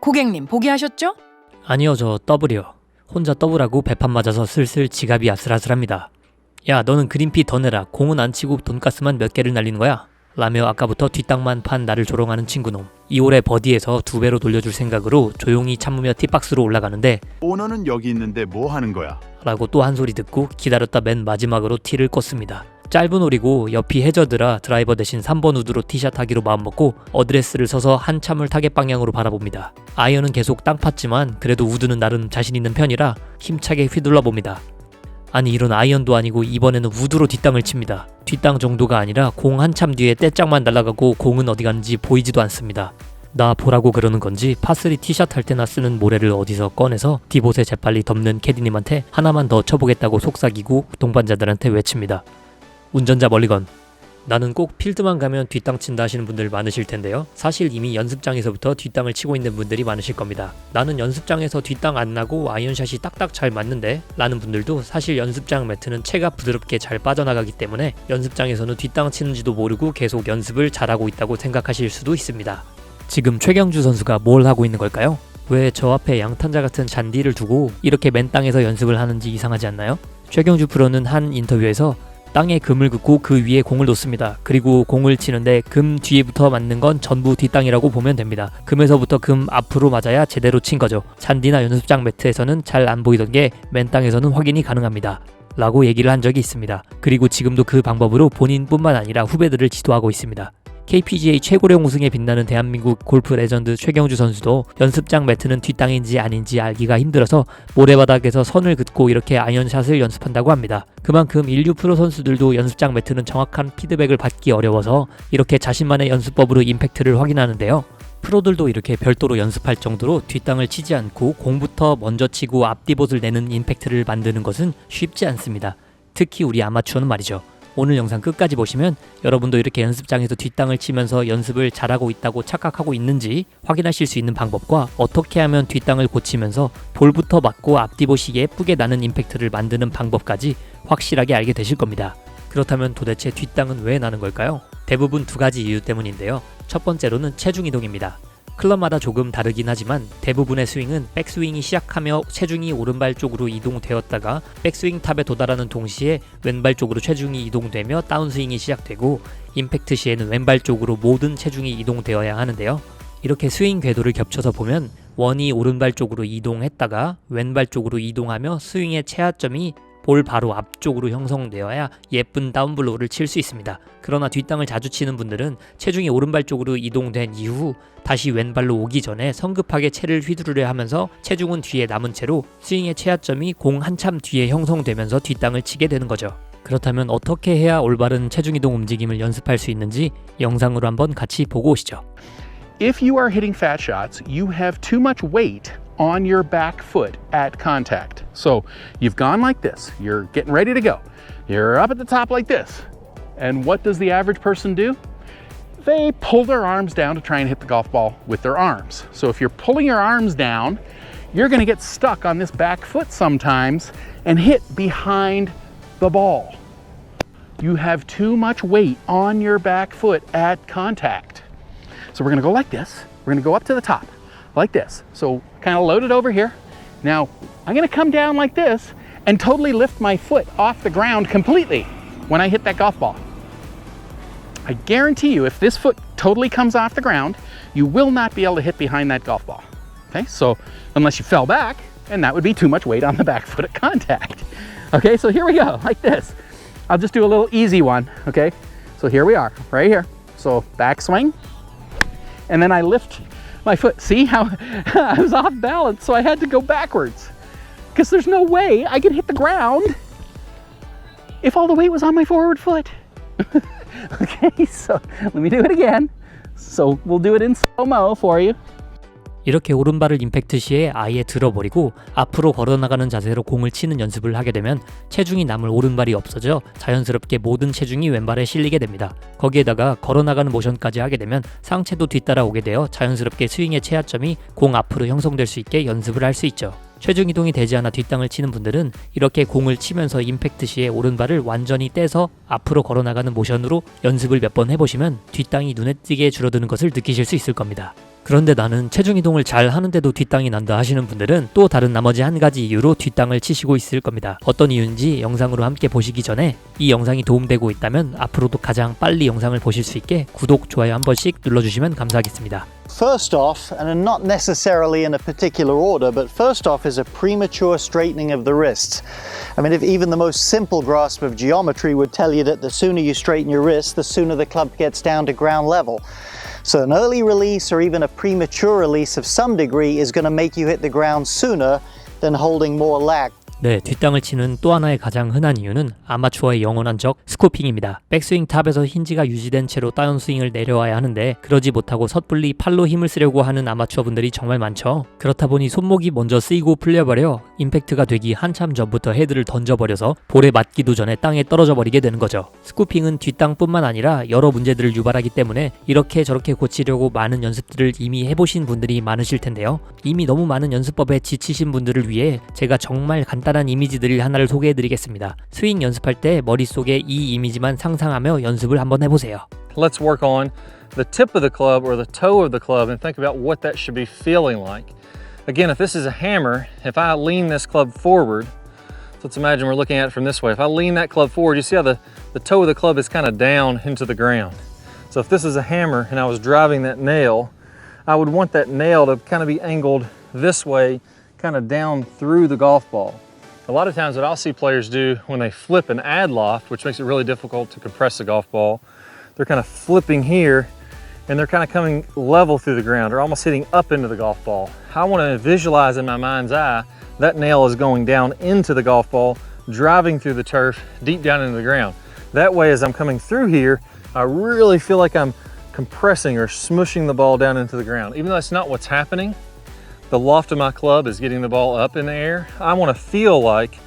고객님 포기하셨죠? 아니요, 저 더블이요. 혼자 더블하고 배판 맞아서 슬슬 지갑이 아슬아슬합니다. 야, 너는 그린피 더 내라. 공은 안 치고 돈가스만 몇 개를 날리는 거야? 라며 아까부터 뒷땅만 판 나를 조롱하는 친구놈. 2홀에 버디에서 두 배로 돌려줄 생각으로 조용히 참으며 티박스로 올라가는데 오너는 여기 있는데 뭐 하는 거야? 라고 또 한 소리 듣고 기다렸다 맨 마지막으로 티를 꽂습니다. 짧은 홀이고 옆이 해저드라 드라이버 대신 3번 우드로 티샷 하기로 마음먹고 어드레스를 서서 한참을 타겟 방향으로 바라봅니다. 아이언은 계속 땅 팠지만 그래도 우드는 나름 자신 있는 편이라 힘차게 휘둘러 봅니다. 아니 이런 아이언도 아니고 이번에는 우드로 뒷땅을 칩니다. 뒷땅 정도가 아니라 공 한참 뒤에 떼짝만 날아가고 공은 어디 갔는지 보이지도 않습니다. 나 보라고 그러는 건지 파스리 티샷 할 때나 쓰는 모래를 어디서 꺼내서 디봇에 재빨리 덮는 캐디님한테 하나만 더 쳐보겠다고 속삭이고 동반자들한테 외칩니다. 운전자 멀리건 나는 꼭 필드만 가면 뒷땅 친다 하시는 분들 많으실 텐데요. 사실 이미 연습장에서부터 뒷땅을 치고 있는 분들이 많으실 겁니다. 나는 연습장에서 뒷땅 안 나고 아이언샷이 딱딱 잘 맞는데 라는 분들도 사실 연습장 매트는 채가 부드럽게 잘 빠져나가기 때문에 연습장에서는 뒷땅 치는지도 모르고 계속 연습을 잘하고 있다고 생각하실 수도 있습니다. 지금 최경주 선수가 뭘 하고 있는 걸까요? 왜 저 앞에 양탄자 같은 잔디를 두고 이렇게 맨 땅에서 연습을 하는지 이상하지 않나요? 최경주 프로는 한 인터뷰에서 땅에 금을 긋고 그 위에 공을 놓습니다. 그리고 공을 치는데 금 뒤에부터 맞는 건 전부 뒷땅이라고 보면 됩니다. 금에서부터 금 앞으로 맞아야 제대로 친 거죠. 잔디나 연습장 매트에서는 잘 안 보이던 게 맨 땅에서는 확인이 가능합니다. 라고 얘기를 한 적이 있습니다. 그리고 지금도 그 방법으로 본인뿐만 아니라 후배들을 지도하고 있습니다. KPGA 최고령 우승에 빛나는 대한민국 골프 레전드 최경주 선수도 연습장 매트는 뒷땅인지 아닌지 알기가 힘들어서 모래바닥에서 선을 긋고 이렇게 아이언샷을 연습한다고 합니다. 그만큼 인류 프로 선수들도 연습장 매트는 정확한 피드백을 받기 어려워서 이렇게 자신만의 연습법으로 임팩트를 확인하는데요. 프로들도 이렇게 별도로 연습할 정도로 뒷땅을 치지 않고 공부터 먼저 치고 앞디봇을 내는 임팩트를 만드는 것은 쉽지 않습니다. 특히 우리 아마추어는 말이죠. 오늘 영상 끝까지 보시면 여러분도 이렇게 연습장에서 뒷땅을 치면서 연습을 잘하고 있다고 착각하고 있는지 확인하실 수 있는 방법과 어떻게 하면 뒷땅을 고치면서 볼부터 맞고 앞디봇이 예쁘게 나는 임팩트를 만드는 방법까지 확실하게 알게 되실 겁니다. 그렇다면 도대체 뒷땅은 왜 나는 걸까요? 대부분 두 가지 이유 때문인데요. 첫 번째로는 체중 이동입니다. 클럽마다 조금 다르긴 하지만 대부분의 스윙은 백스윙이 시작하며 체중이 오른발 쪽으로 이동되었다가 백스윙 탑에 도달하는 동시에 왼발 쪽으로 체중이 이동되며 다운스윙이 시작되고 임팩트 시에는 왼발 쪽으로 모든 체중이 이동되어야 하는데요. 이렇게 스윙 궤도를 겹쳐서 보면 원이 오른발 쪽으로 이동했다가 왼발 쪽으로 이동하며 스윙의 최하점이 볼 바로 앞쪽으로 형성되어야 예쁜 다운블로우를 칠 수 있습니다. 그러나 뒷땅을 자주 치는 분들은 체중이 오른발 쪽으로 이동된 이후 다시 왼발로 오기 전에 성급하게 채를 휘두르려 하면서 체중은 뒤에 남은 채로 스윙의 최하점이 공 한참 뒤에 형성되면서 뒷땅을 치게 되는 거죠. 그렇다면 어떻게 해야 올바른 체중 이동 움직임을 연습할 수 있는지 영상으로 한번 같이 보고 오시죠. If you are hitting fat shots, you have too much weight on your back foot at contact. So you've gone like this, you're getting ready to go. You're up at the top like this. And what does the average person do? They pull their arms down to try and hit the golf ball with their arms. So if you're pulling your arms down, you're going to get stuck on this back foot sometimes and hit behind the ball. You have too much weight on your back foot at contact. So we're gonna go like this. We're gonna go up to the top, like this. So kind of load it over here. Now I'm gonna come down like this and totally lift my foot off the ground completely when I hit that golf ball. I guarantee you, if this foot totally comes off the ground, you will not be able to hit behind that golf ball. Okay, so unless you fell back, and that would be too much weight on the back foot at contact. Okay, so here we go, like this. I'll just do a little easy one, okay? So here we are, right here. So back swing, and then I lift my foot. See how I was off balance, so I had to go backwards. Because there's no way I could hit the ground if all the weight was on my forward foot. okay, so let me do it again. So we'll do it in slow mo for you. 이렇게 오른발을 임팩트 시에 아예 들어버리고 앞으로 걸어나가는 자세로 공을 치는 연습을 하게 되면 체중이 남을 오른발이 없어져 자연스럽게 모든 체중이 왼발에 실리게 됩니다. 거기에다가 걸어나가는 모션까지 하게 되면 상체도 뒤따라오게 되어 자연스럽게 스윙의 최하점이 공 앞으로 형성될 수 있게 연습을 할 수 있죠. 체중 이동이 되지 않아 뒷땅을 치는 분들은 이렇게 공을 치면서 임팩트 시에 오른발을 완전히 떼서 앞으로 걸어나가는 모션으로 연습을 몇 번 해보시면 뒷땅이 눈에 띄게 줄어드는 것을 느끼실 수 있을 겁니다. 그런데 나는 체중 이동을 잘 하는데도 뒷땅이 난다 하시는 분들은 또 다른 나머지 한 가지 이유로 뒷땅을 치시고 있을 겁니다. 어떤 이유인지 영상으로 함께 보시기 전에 이 영상이 도움되고 있다면 앞으로도 가장 빨리 영상을 보실 수 있게 구독, 좋아요 한 번씩 눌러주시면 감사하겠습니다. First off, and not necessarily in a particular order, but first off is a premature straightening of the wrists. I mean, if even the most simple grasp of geometry would tell you that the sooner you straighten your wrists, the sooner the club gets down to ground level. So, an early release or even a premature release of some degree is going to make you hit the ground sooner than holding more lag. 네, 뒷땅을 치는 또 하나의 가장 흔한 이유는 아마추어의 영원한 적 스코핑입니다. 백스윙 탑에서 힌지가 유지된 채로 다운스윙을 내려와야 하는데 그러지 못하고 섣불리 팔로 힘을 쓰려고 하는 아마추어 분들이 정말 많죠. 그렇다 보니 손목이 먼저 쓰이고 풀려버려 임팩트가 되기 한참 전부터 헤드를 던져버려서 볼에 맞기도 전에 땅에 떨어져 버리게 되는 거죠. 스쿠핑은 뒷땅뿐만 아니라 여러 문제들을 유발하기 때문에 이렇게 저렇게 고치려고 많은 연습들을 이미 해보신 분들이 많으실 텐데요. 이미 너무 많은 연습법에 지치신 분들을 위해 제가 정말 간단 한 이미지들 하나를 소개해드리겠습니다. 스윙 연습할 때 머릿속에 이 이미지만 상상하며 연습을 한번 해보세요. let's work on the tip of the club or the toe of the club and think about what that should be feeling like. Again, if this is a hammer, if I lean this club forward, so let's imagine we're looking at it from this way. If I lean that club forward, you see how the, the toe of the club is kind of down into the ground. So if this is a hammer and I was driving that nail, I would want that nail to kind of be angled this way, kind of down through the golf ball. A lot of times, what I'll see players do when they flip an ad loft, which makes it really difficult to compress the golf ball, they're kind of flipping here and they're kind of coming level through the ground or almost hitting up into the golf ball. I want to visualize in my mind's eye that nail is going down into the golf ball, driving through the turf deep down into the ground. That way, as I'm coming through here, I really feel like I'm compressing or smushing the ball down into the ground. Even though that's not what's happening, the loft of my club is getting the ball up in the air. I want to feel like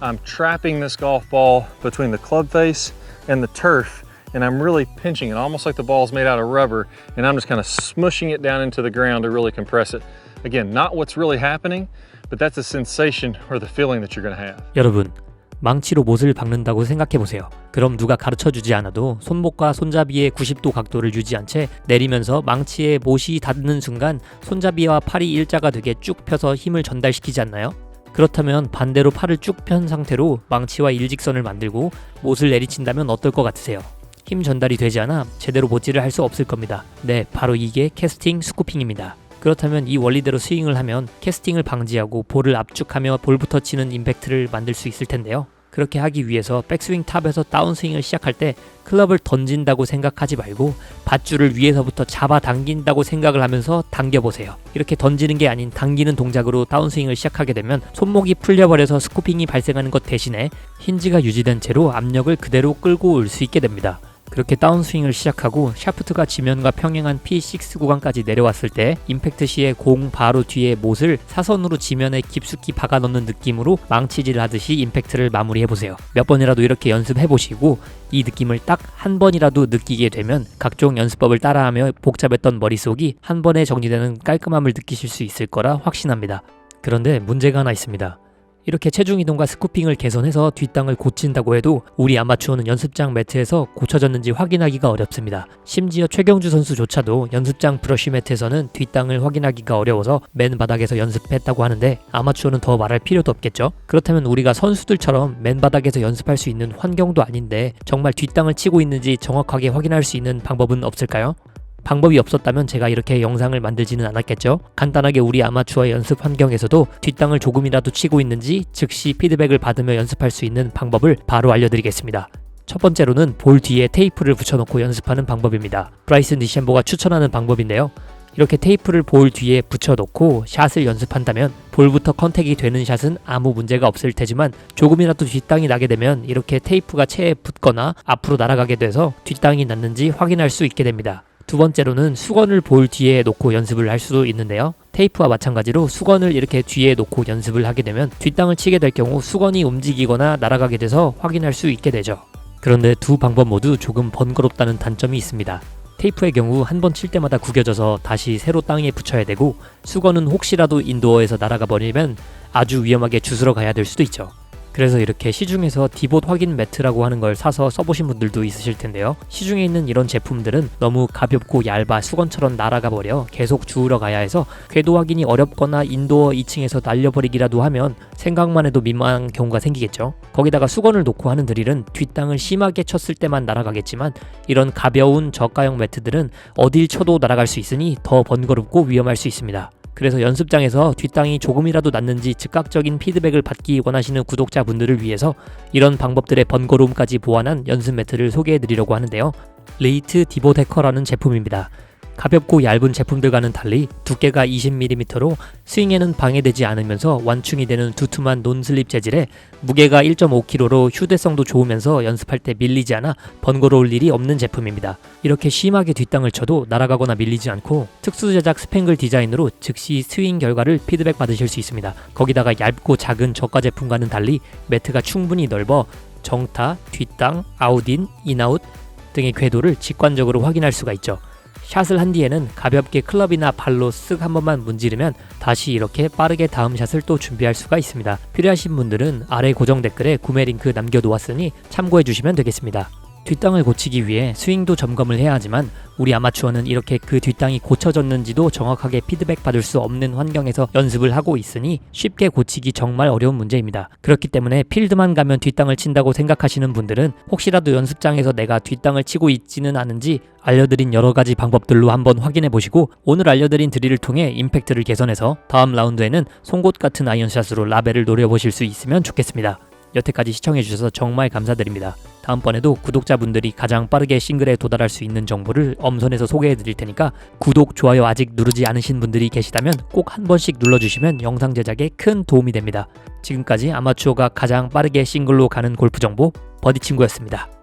I'm trapping this golf ball between the club face and the turf, and I'm really pinching it, almost like the ball's made out of rubber, and I'm just kind of smushing it down into the ground to really compress it. Again, not what's really happening, but that's the sensation or the feeling that you're going to have. 여러분, 망치로 못을 박는다고 생각해 보세요. 그럼 누가 가르쳐 주지 않아도 손목과 손잡이의 90도 각도를 유지한 채 내리면서 망치에 못이 닿는 순간 손잡이와 팔이 일자가 되게 쭉 펴서 힘을 전달시키지 않나요? 그렇다면 반대로 팔을 쭉 편 상태로 망치와 일직선을 만들고 못을 내리친다면 어떨 것 같으세요? 힘 전달이 되지 않아 제대로 못질을 할 수 없을 겁니다. 네, 바로 이게 캐스팅 스쿠핑입니다. 그렇다면 이 원리대로 스윙을 하면 캐스팅을 방지하고 볼을 압축하며 볼부터 치는 임팩트를 만들 수 있을 텐데요. 그렇게 하기 위해서 백스윙 탑에서 다운스윙을 시작할 때 클럽을 던진다고 생각하지 말고 밧줄을 위에서부터 잡아 당긴다고 생각을 하면서 당겨보세요. 이렇게 던지는 게 아닌 당기는 동작으로 다운스윙을 시작하게 되면 손목이 풀려버려서 스쿠핑이 발생하는 것 대신에 힌지가 유지된 채로 압력을 그대로 끌고 올 수 있게 됩니다. 그렇게 다운스윙을 시작하고 샤프트가 지면과 평행한 P6 구간까지 내려왔을 때 임팩트 시에 공 바로 뒤에 못을 사선으로 지면에 깊숙이 박아 넣는 느낌으로 망치질 하듯이 임팩트를 마무리해 보세요. 몇 번이라도 이렇게 연습해 보시고 이 느낌을 딱 한 번이라도 느끼게 되면 각종 연습법을 따라하며 복잡했던 머릿속이 한 번에 정리되는 깔끔함을 느끼실 수 있을 거라 확신합니다. 그런데 문제가 하나 있습니다. 이렇게 체중 이동과 스쿠핑을 개선해서 뒷땅을 고친다고 해도 우리 아마추어는 연습장 매트에서 고쳐졌는지 확인하기가 어렵습니다. 심지어 최경주 선수조차도 연습장 브러쉬 매트에서는 뒷땅을 확인하기가 어려워서 맨 바닥에서 연습했다고 하는데 아마추어는 더 말할 필요도 없겠죠? 그렇다면 우리가 선수들처럼 맨 바닥에서 연습할 수 있는 환경도 아닌데 정말 뒷땅을 치고 있는지 정확하게 확인할 수 있는 방법은 없을까요? 방법이 없었다면 제가 이렇게 영상을 만들지는 않았겠죠. 간단하게 우리 아마추어 연습 환경에서도 뒷땅을 조금이라도 치고 있는지 즉시 피드백을 받으며 연습할 수 있는 방법을 바로 알려드리겠습니다. 첫 번째로는 볼 뒤에 테이프를 붙여놓고 연습하는 방법입니다. 브라이슨 디셴보가 추천하는 방법인데요. 이렇게 테이프를 볼 뒤에 붙여놓고 샷을 연습한다면 볼부터 컨택이 되는 샷은 아무 문제가 없을 테지만 조금이라도 뒷땅이 나게 되면 이렇게 테이프가 체에 붙거나 앞으로 날아가게 돼서 뒷땅이 났는지 확인할 수 있게 됩니다. 두 번째로는 수건을 볼 뒤에 놓고 연습을 할 수도 있는데요. 테이프와 마찬가지로 수건을 이렇게 뒤에 놓고 연습을 하게 되면 뒷땅을 치게 될 경우 수건이 움직이거나 날아가게 돼서 확인할 수 있게 되죠. 그런데 두 방법 모두 조금 번거롭다는 단점이 있습니다. 테이프의 경우 한 번 칠 때마다 구겨져서 다시 새로 땅에 붙여야 되고 수건은 혹시라도 인도어에서 날아가 버리면 아주 위험하게 주스러 가야 될 수도 있죠. 그래서 이렇게 시중에서 디봇 확인 매트라고 하는 걸 사서 써보신 분들도 있으실 텐데요. 시중에 있는 이런 제품들은 너무 가볍고 얇아 수건처럼 날아가 버려 계속 주우러 가야 해서 궤도 확인이 어렵거나 인도어 2층에서 날려버리기라도 하면 생각만 해도 민망한 경우가 생기겠죠. 거기다가 수건을 놓고 하는 드릴은 뒷땅을 심하게 쳤을 때만 날아가겠지만 이런 가벼운 저가형 매트들은 어딜 쳐도 날아갈 수 있으니 더 번거롭고 위험할 수 있습니다. 그래서 연습장에서 뒷땅이 조금이라도 났는지 즉각적인 피드백을 받기 원하시는 구독자분들을 위해서 이런 방법들의 번거로움까지 보완한 연습 매트를 소개해 드리려고 하는데요. 레이트 디보데커라는 제품입니다. 가볍고 얇은 제품들과는 달리 두께가 20mm로 스윙에는 방해되지 않으면서 완충이 되는 두툼한 논슬립 재질에 무게가 1.5kg로 휴대성도 좋으면서 연습할 때 밀리지 않아 번거로울 일이 없는 제품입니다. 이렇게 심하게 뒷땅을 쳐도 날아가거나 밀리지 않고 특수 제작 스팽글 디자인으로 즉시 스윙 결과를 피드백 받으실 수 있습니다. 거기다가 얇고 작은 저가 제품과는 달리 매트가 충분히 넓어 정타, 뒷땅, 아웃인, 인아웃 등의 궤도를 직관적으로 확인할 수가 있죠. 샷을 한 뒤에는 가볍게 클럽이나 발로 쓱 한 번만 문지르면 다시 이렇게 빠르게 다음 샷을 또 준비할 수가 있습니다. 필요하신 분들은 아래 고정 댓글에 구매 링크 남겨놓았으니 참고해 주시면 되겠습니다. 뒷땅을 고치기 위해 스윙도 점검을 해야 하지만 우리 아마추어는 이렇게 그 뒷땅이 고쳐졌는지도 정확하게 피드백 받을 수 없는 환경에서 연습을 하고 있으니 쉽게 고치기 정말 어려운 문제입니다. 그렇기 때문에 필드만 가면 뒷땅을 친다고 생각하시는 분들은 혹시라도 연습장에서 내가 뒷땅을 치고 있지는 않은지 알려드린 여러 가지 방법들로 한번 확인해 보시고 오늘 알려드린 드릴을 통해 임팩트를 개선해서 다음 라운드에는 송곳 같은 아이언샷으로 라벨을 노려보실 수 있으면 좋겠습니다. 여태까지 시청해주셔서 정말 감사드립니다. 다음번에도 구독자분들이 가장 빠르게 싱글에 도달할 수 있는 정보를 엄선해서 소개해드릴 테니까 구독, 좋아요 아직 누르지 않으신 분들이 계시다면 꼭 한 번씩 눌러주시면 영상 제작에 큰 도움이 됩니다. 지금까지 아마추어가 가장 빠르게 싱글로 가는 골프 정보 버디 친구였습니다.